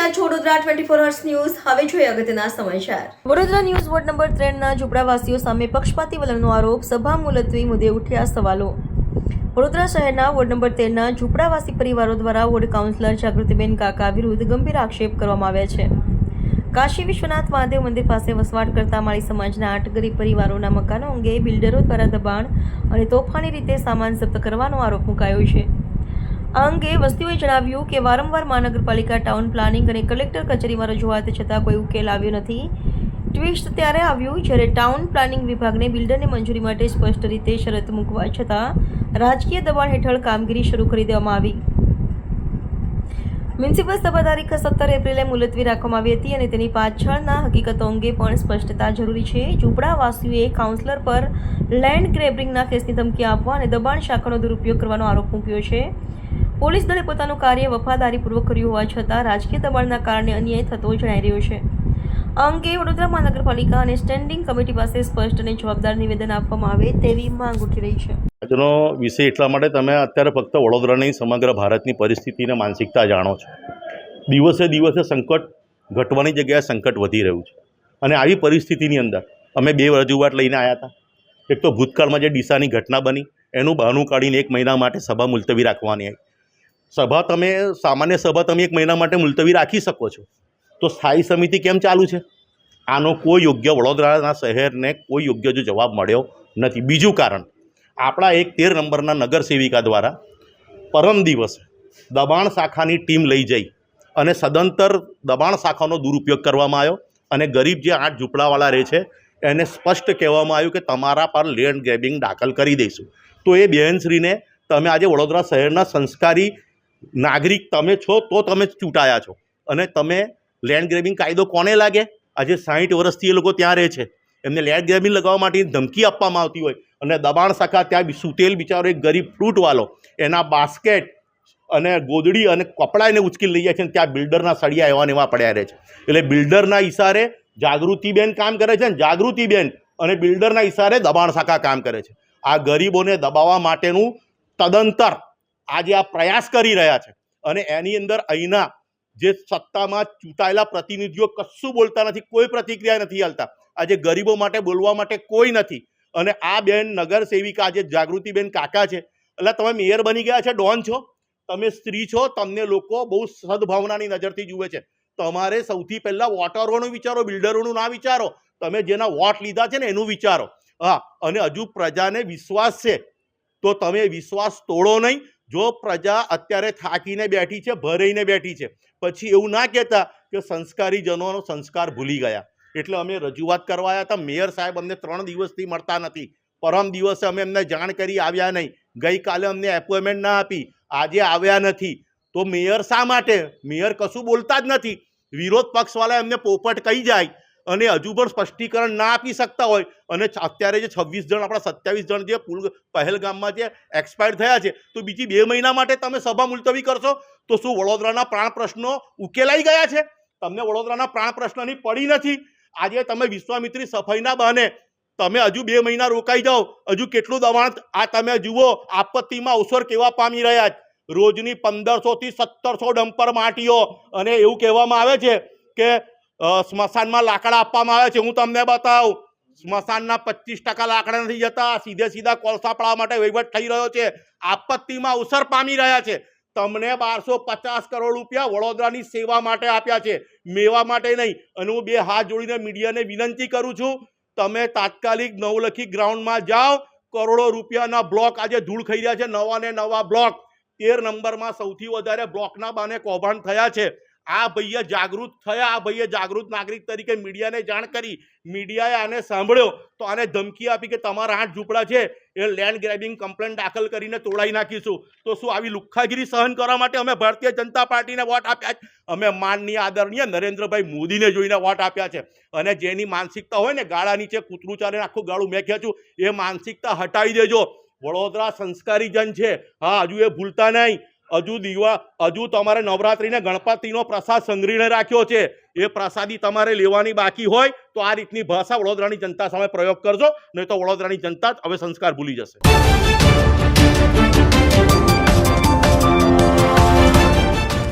રહ્યા છો Vadodara twenty four hours news હવે જોઈએ અગત્યના સમાચાર. વડોદરા ન્યૂઝ વોર્ડ નંબર ત્રણના ઝૂંપડાવાસીઓ સામે પક્ષપાતી વલણનો આરોપ. સભા મુલતવી મુદ્દે ઉઠ્યા સવાલો. વડોદરા શહેરના વોર્ડ નંબર તેરના ઝૂંપડાવાસી પરિવારો દ્વારા વોર્ડ કાઉન્સિલર જાગૃતિબેન કાકા વિરુદ્ધ ગંભીર આક્ષેપ કરવામાં આવ્યા છે. કાશી વિશ્વનાથ મહાદેવ મંદિર પાસે વસવાટ કરતા માળી સમાજના આઠ ગરીબ પરિવારોના મકાનો અંગે બિલ્ડરો દ્વારા દબાણ અને તોફાની રીતે સામાન જપ્ત કરવાનો આરોપ મુકાયો છે. આ અંગે વસ્તીઓએ જણાવ્યું કે વારંવાર મહાનગરપાલિકા ટાઉન પ્લાનિંગ અને કલેક્ટર કચેરીમાં રજૂઆત છતાં કોઈ ઉકેલ આવ્યો નથી. ટ્વિસ્ટ ત્યારે આવ્યું જ્યારે ટાઉન પ્લાનિંગ વિભાગને બિલ્ડરને મંજૂરી માટે સ્પષ્ટ રીતે શરત મૂકવા છતાં રાજકીય દબાણ હેઠળ કામગીરી શરૂ કરી દેવામાં આવી. મ્યુનિસિપલ સભા તારીખ સત્તર એપ્રિલે મુલતવી રાખવામાં આવી હતી અને તેની પાછળના હકીકતો અંગે પણ સ્પષ્ટતા જરૂરી છે. ઝૂંપડાવાસીઓએ કાઉન્સિલર પર લેન્ડ ગ્રેબરિંગના કેસની ધમકી આપવા અને દબાણ શાખાનો દુરુપયોગ કરવાનો આરોપ મૂક્યો છે. પોલીસ દળે પોતાનું કાર્ય વફાદારીપૂર્વક કર્યું હોવા છતાં રાજકીય દબાણના કારણે અન્યાય થતો જણાઈ રહ્યો છે. આ અંગે વડોદરા મહાનગરપાલિકા અને સ્ટેન્ડિંગ કમિટી પાસે સ્પષ્ટ અને જવાબદાર નિવેદન આપવામાં આવે તેવી માંગ ઉઠી રહી છે. આજનો વિષય એટલા માટે તમે અત્યારે ફક્ત વડોદરાની સમગ્ર ભારતની પરિસ્થિતિને માનસિકતા જાણો છો. દિવસે દિવસે સંકટ ઘટવાની જગ્યાએ સંકટ વધી રહ્યું છે. અને આવી પરિસ્થિતિની અંદર અમે બે રજૂઆત લઈને આવ્યા હતા. એક તો ભૂતકાળમાં જે ડીસાની ઘટના બની, એનું બહાનું કાઢીને એક મહિના માટે સભા મુલતવી રાખવાની આવી. સભા તમે, સામાન્ય સભા તમે એક મહિના માટે મુલતવી રાખી શકો છો. તો સ્થાયી સમિતિ કેમ ચાલુ છે? આનો કોઈ યોગ્ય વડોદરાના શહેરને કોઈ યોગ્ય જો જવાબ મળ્યો નથી. બીજું કારણ, આપણા એક તેર નંબરના નગર સેવિકા દ્વારા પરમ દિવસે દબાણ શાખાની ટીમ લઈ જઈ અને સદંતર દબાણ શાખાનો દુરુપયોગ કરવામાં આવ્યો અને ગરીબ જે આઠ ઝૂંપડાવાળા રહે છે, એને સ્પષ્ટ કહેવામાં આવ્યું કે તમારા પર લેન્ડ ગ્રેબિંગ દાખલ કરી દઈશું. તો એ બહેનશ્રીને તમે આજે વડોદરા શહેરના સંસ્કારી નાગરિક તમે છો તો તમે ચૂંટાયા છો. અને તમે લેન્ડ ગ્રેબિંગ કાયદો કોને લાગે? આજે સાહીઠ વર્ષથી એ લોકો ત્યાં રહે છે. એમને લેન્ડ ગ્રેબિંગ લગાવવા માટે ધમકી આપવામાં આવતી હોય. અને દબાણ શાખા ત્યાં સુતેલ બિચારો એક ગરીબ ફ્રૂટવાલો એના બાસ્કેટ અને ગોદડી અને કપડાં એને ઉચકી લઈ જાય છે અને ત્યાં બિલ્ડરના સળિયા એવા ને એવા પડ્યા રહે છે. એટલે બિલ્ડરના ઇશારે જાગૃતિબેન કામ કરે છે ને, જાગૃતિબેન અને બિલ્ડરના ઇશારે દબાણ શાખા કામ કરે છે. આ ગરીબોને દબાવવા માટેનું તદંતર આજે આ પ્રયાસ કરી રહ્યા છે. અને એની અંદર અહીંના જે સત્તામાં ચૂંટાયેલા પ્રતિનિધિઓ કશું બોલતા નથી, કોઈ પ્રતિક્રિયા નથી હાલતા. આજે ગરીબો માટે, બોલવા માટે કોઈ નથી. અને આ બેન નગર સેવિકા આજે જાગૃતિબેન કાકા છે. એટલે તમે મેયર બની ગયા છે, ડોન છો. તમે સ્ત્રી છો, તમને લોકો બહુ સદભાવનાની નજરથી જુએ છે. તમારે સૌથી પહેલાં વોટરોનું વિચારો, બિલ્ડરોનું ના વિચારો. તમે જેના વોટ લીધા છે ને, એનું વિચારો. હા, અને હજુ પ્રજાને વિશ્વાસ છે. તો તમે વિશ્વાસ તોડો નહીં જો પ્રજા અત્યારે થાકીને બેઠી છે, ભરાઈને બેઠી છે, પછી એવું ના કહેતા કે સંસ્કારી જનોનો સંસ્કાર ભૂલી ગયા. એટલે અમે રજૂઆત કરવા આવ્યા હતા, મેયર સાહેબ અમને ત્રણ દિવસથી મળતા નથી. પરમ દિવસે અમે એમને જાણ કરી આવ્યા નહીં. ગઈકાલે અમને એપોઇન્ટમેન્ટ ના આપી. આજે આવ્યા નથી. તો મેયર શા માટે? મેયર કશું બોલતા જ નથી. વિરોધ પક્ષવાળા એમને પોપટ કહી જાય. અને હજુ પણ સ્પષ્ટીકરણ ના આપી શકતા હોય. અને અત્યારે જે છવ્વીસ જણ, આપણા સત્યાવીસ જણ જે પુલ પહેલગામમાં જે એક્સપાયર થયા છે, તો બીજી બે મહિના માટે તમે સભા મુલતવી કરશો, તો શું વડોદરાના પ્રાણ પ્રશ્નો ઉકેલાઈ ગયા છે? તમને વડોદરાના પ્રાણ પ્રશ્નની પડી નથી. આજે તમે વિશ્વામિત્રી સફાઈના બહાને તમે હજુ બે મહિના રોકાઈ જાઓ, હજુ કેટલું દબાણ આ તમે જુઓ, આપત્તિમાં અવસર કેવા પામી રહ્યા રોજની પંદરસોથી સત્તરસો ડમ્પર માટીઓ. અને એવું કહેવામાં આવે છે કે સ્મશાનમાં લાકડા આપવામાં આવે છે, હું તમને બતાવું. સ્મશાનના પચીસ ટકા લાકડા નથી જતા, સીધે સીધા કોલસા પાડવા માટે વહીવટ થઈ રહ્યો છે. આપત્તિમાં અવસર પામી રહ્યા છે. તમને બારસો પચાસ કરોડ રૂપિયા વડોદરાની સેવા માટે આપ્યા છે. મેવા માટે નહીં, અને હું બે હાથ જોડીને મીડિયાને વિનંતી કરું છું, તમે તાત્કાલિક નવલખી ગ્રાઉન્ડમાં જાઓ. કરોડો રૂપિયાના બ્લોક આજે ધૂળ ખાઈ રહ્યા છે, નવા ને નવા બ્લોક. તેર નંબરમાં સૌથી વધારે બ્લોકના બાને કૌભાંડ થયા છે. આ ભાઈએ જાગૃત થયા, આ ભાઈએ જાગૃત નાગરિક તરીકે મીડિયાને જાણ કરી. મીડિયાએ આને સાંભળ્યો તો આને ધમકી આપી કે તમારા આઠ ઝૂંપડા છે, એ લેન્ડ ગ્રેબિંગ કમ્પ્લેન દાખલ કરીને તોડાઈ નાખીશું. તો શું આવી લુખ્ખાગીરી સહન કરવા માટે અમે ભારતીય જનતા પાર્ટીને વોટ આપ્યા છે? અમે માનનીય આદરણીય નરેન્દ્રભાઈ મોદીને જોઈને વોટ આપ્યા છે. અને જેની માનસિકતા હોય ને, ગાળા નીચે કૂતરું ચાલે આખું ગાળું મેં છું એ માનસિકતા હટાવી દેજો. વડોદરા સંસ્કારી જન છે. હા, હજુ એ ભૂલતા નહીં. હજુ દીવા હજુ તમારે નવરાત્રિને ગણપતિનો પ્રસાદ સંગ્રહીને રાખ્યો છે. એ પ્રસાદી તમારે લેવાની બાકી હોય તો આ રીતની ભાષા વડોદરાની જનતા સામે પ્રયોગ કરજો, નહીં તો વડોદરાની જનતા હવે સંસ્કાર ભૂલી જશે.